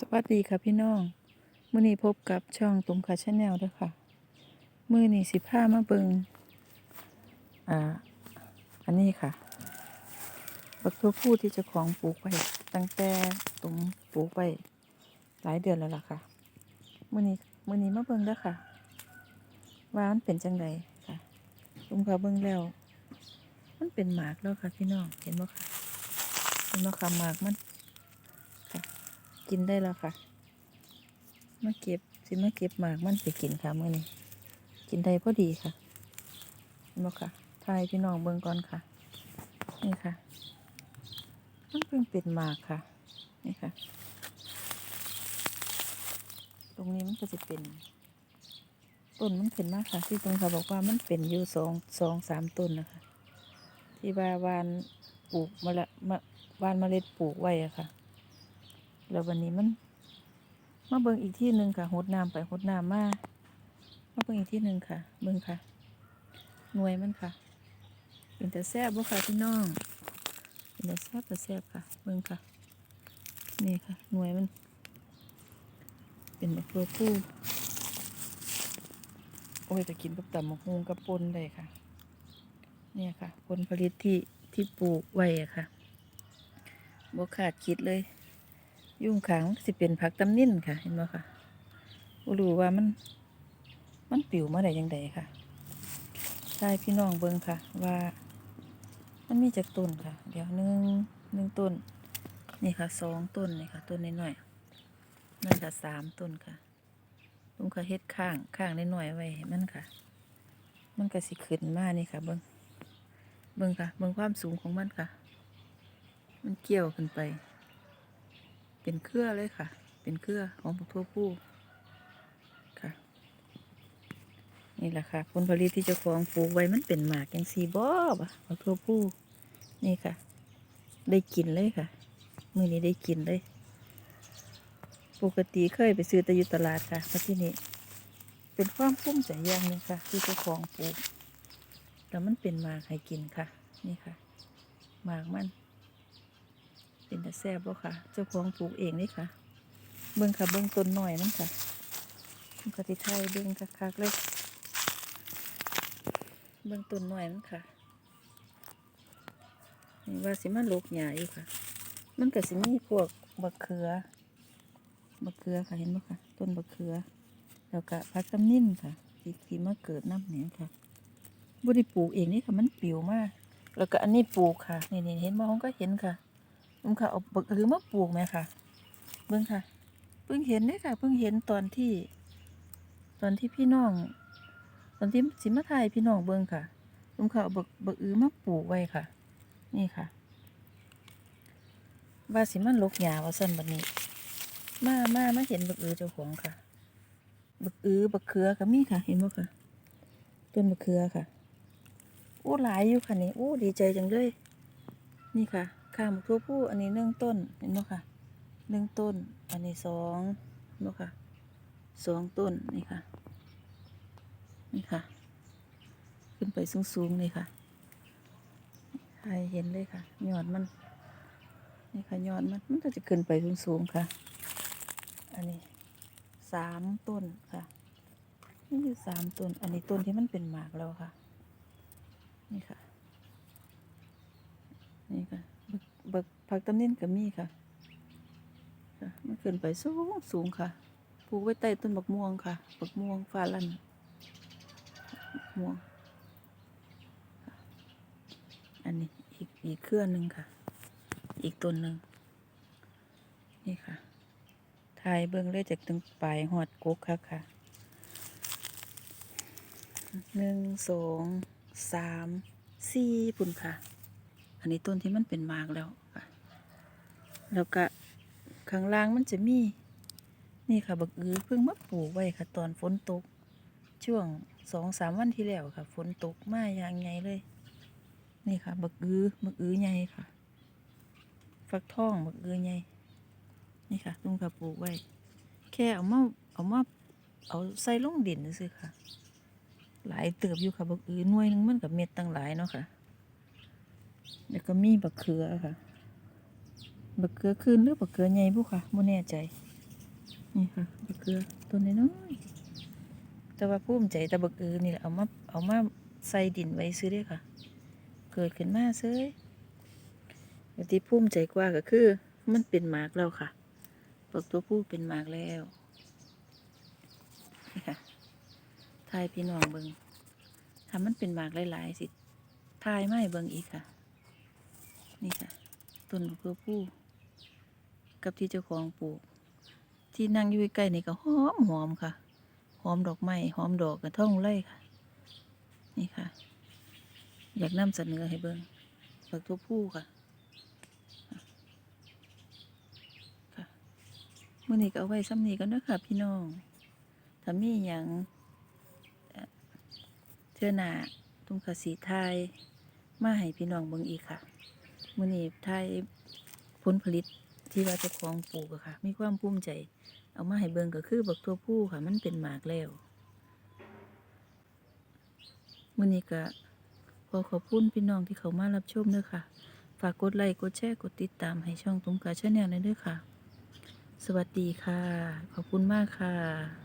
สวัสดีค่ะพี่น้อง มื้อนี้พบกับช่องตุมคาชาแนลด้วยค่ะ มื้อนี้สิพามาเบิงอ่า อันนี้ค่ะบักตัวผู้ที่จ้าของปลูกไว้ตั้งแต่ตุมปลูกไว้หลายเดือนแล้วล่ะค่ะ มื้อนี้มื้อนี้มาเบิงด้อค่ะ ว่ามันเป็นจังไดค่ะตุมเขาเบิงแล้ว มันเป็นหมากแล้วค่ะพี่น้อง เห็นบ่ค่ะ เห็นบ่ค่ะหมากมัน กินได้แล้วค่ะ มาเก็บสิมาเก็บหมากมันไปกินค่ะเมื้อนี้ กินได้พอดีค่ะเห็นบ่ค่ะทายพี่น้องเบิ่งก่อนค่ะ นี่ค่ะ มันเพิ่งเป็นหมากค่ะ นี่ค่ะ ตรงนี้มันก็จะเป็นต้นมันเป็นมากค่ะ ที่ตรงเขาบอกว่ามันเป็นอยู่สองสองสามต้นนะคะ ที่ว่าวานปลูกมาละมาวานเมล็ดปลูกไว้อะค่ะ แล้ววันนี้มันมาเบิ่งอีกที่หนึ่งค่ะหดน้ำไปหดน้ำมามาเบิ่งอีกที่หนึ่งค่ะ เบิ่งค่ะ หน่วยมันค่ะเป็นแต่แซ่บบ่ค่ะพี่น้องเป็นแต่แซ่บแต่แซ่บค่ะ เบิ่งค่ะ นี่ค่ะ หน่วยมัน เป็นแบบตัวผู้โอ้ยจะกินกับตำมะฮุงกับปนได้ค่ะ เนี่ยค่ะ ผลผลิตที่ที่ปลูกไว้อะค่ะบ่ขาดคิดเลย ยุ่งขางมันสิเป็นผักตำนิ่นค่ะเห็นไหมค่ะบ่รู้ว่ามัน มันปิวมาได้ยังไงค่ะใช่พี่น้องเบิ่งค่ะ ว่า มันมีจากต้นค่ะ เดี๋ยวหนึ่งหนึ่งต้น นี่ค่ะสองต้นนี่ค่ะ ต้นน้อยๆนั่นค่ะสามต้นค่ะลุงค่ะเฮ็ดข้างข้างน้อยๆไว้มันค่ะ มันก็สิขึ้นมานี่ค่ะ เบิ่งเบิ่งค่ะ เบิ่งความสูงของมันค่ะ มันเกี่ยวขึ้นไป เป็นเครือเลยค่ะ เป็นเครือของผักทั่วผู้ค่ะ นี่แหละค่ะ ผลผลิตที่เจ้าของปลูกไว้มันเป็นหมากยังซีบอบอะผักทั่วผู้นี่ค่ะ ได้กินเลยค่ะ มื่อนี้ได้กินเลย ปกติเคยไปซื้อแต่อยู่ตลาดค่ะมาที่นี่เป็นความภูมิใจอย่างหนึ่งค่ะ ที่เจ้าของปลูกแต่มันเป็นหมากให้กินค่ะ นี่ค่ะหมากมัน เป็นแต่แซ่บบ่ค่ะ เจ้าของปลูกเองนี่ค่ะ เบิ่งค่ะเบิ่งต้นหน่อยนั่นค่ะกติไทยเบิ่งคักๆเลย เบิ่งต้นหน่อยนั่นค่ะนี่ว่าสิมาลกหญ้าอยู่ค่ะ มันก็สิมีพวกบักเขือ บักเขือค่ะเห็นบ่ค่ะ ต้นบักเขือ แล้วก็พักตำนิ่นค่ะที่ที่มาเกิดน้ำเนี่ยค่ะบ่ได้ปลูกเองนี่ค่ะ มันปิวมาก แล้วก็อันนี้ปลูกค่ะ นี่นี่เห็นบ่ผมก็เห็นค่ะ ผมค่ะเอาบักอือมาปลูกไหมค่ะเบิ่งค่ะ เพิ่งเห็นเนี่ยค่ะ เพิ่งเห็นตอนที่ ตอนที่พี่น้อง ตอนที่สิมาถ่ายพี่น้องเบิ่งค่ะผมค่ะเอาบักบักอือมาปลูกไว้ค่ะ นี่ค่ะว่าสิมันลกหญ้าว่าซั่นบัดนี้ มามามาเห็นบักอือเจ้าของค่ะ บักอือบักเขือก็มีค่ะ เห็นบ่ค่ะต้นบักเขือค่ะ โอ้หลายอยู่ค่ะนี่โอ้ดีใจจังเลย นี่ค่ะ ข้างบักทั่วผู้อันนี้หนึ่งต้นเห็นบ่ค่ะหนึ่งต้น อันนี้สองเห็นบ่ค่ะสองต้นนี่ค่ะนี่ค่ะ ขึ้นไปสูงๆเลยค่ะให้เห็นเลยค่ะยอดมันนี่ค่ะยอดมันมันก็จะขึ้นไปสูงๆค่ะ อันนี้สามต้นค่ะนี่คือสามต้น อันนี้ต้นที่มันเป็นหมากแล้วค่ะ นี่ค่ะ นี่ค่ะ ผักตำนินก็มีค่ะค่ะมันขึ้นไปสูงสูงค่ะปลูกไว้ใต้ต้นบักม่วงค่ะบักม่วงฟ้าลั่นม่วง อันนี้อีกอีกเครื่อหนึ่งค่ะ อีกต้นหนึ่งนี่ค่ะถ่ายเบื้องเลยจากตรงปลายหอดกุกค่ะค่ะหนึ่งสองสามสี่ปุ่นค่ะ อันนี้ต้นที่มันเป็นมากแล้ว แล้วก็ข้างล่างมันจะมี นี่ค่ะบักอือเพิ่งมาปลูกไว้ค่ะตอนฝนตก ช่วงสองสามวันที่แล้วค่ะ ฝนตกมาอย่างไงเลย นี่ค่ะบักอือบักอือใหญ่ค่ะ ฟักทองบักอือใหญ่นี่ค่ะลุงค่ะปลูกไว้ แค่เอามาเอามาเอาใส่ลงดินซื่อค่ะ หลายเติบอยู่ค่ะบักอือหน่วยนึงมันกับเม็ดตั้งหลายเนาะค่ะ แล้วก็มีบักเขือค่ะ บักเขือคืนหรือบักเขือใหญ่บุค่ะไม่แน่ใจนี่ค่ะบักเกลือต้นน้อยๆแต่ว่าภูมิใจแต่บักเอือนี่แหละเอามาเอามาใส่ดินไว้ซื้อเด้ค่ะ เกิดขึ้นมาซื้อแต่ที่มใจกว่าก็คือ มันเป็นหมากแล้วค่ะบักตัวผู้เป็นหมากแล้วนี่ค่ะทายพี่น้องเบิงถ้ามันเป็นหมากหลายๆสิทายไม่เบิงอีกค่ะ นี่ค่ะต้นบักตัวผู้ กับที่เจ้าของปลูก ที่นั่งอยู่ใกล้ๆนี่ก็หอมหอมค่ะ หอมดอกไม้หอมดอกกระท่องไร่ค่ะ นี่ค่ะ อยากนำเสนอให้เบิ่งบักตัวผู้ค่ะค่ะมื่อนี้ก็เอาไว้ซ้ำนี้กันเด้อค่ะ พี่น้องถ้ามีหยังเทื่อหน้าตุ้มกสีไทยมาให้พี่น้องเบิ่งอีกค่ะมื่อนี้ไทยผลผลิต ที่ว่าเจ้าของปลูกอะค่ะ มีความภูมิใจ เอามาให้เบิ่งก็คือบักตัวผู้ค่ะ มันเป็นหมากแล้วมื่อนี้ก็ขอขอบคุณพี่น้องที่เขามารับชมด้วยค่ะ ฝากกดไลค์ กดแชร์ กดติดตามให้ช่องตุ้มกาชาแนลด้วยค่ะ สวัสดีค่ะ ขอบคุณมากค่ะ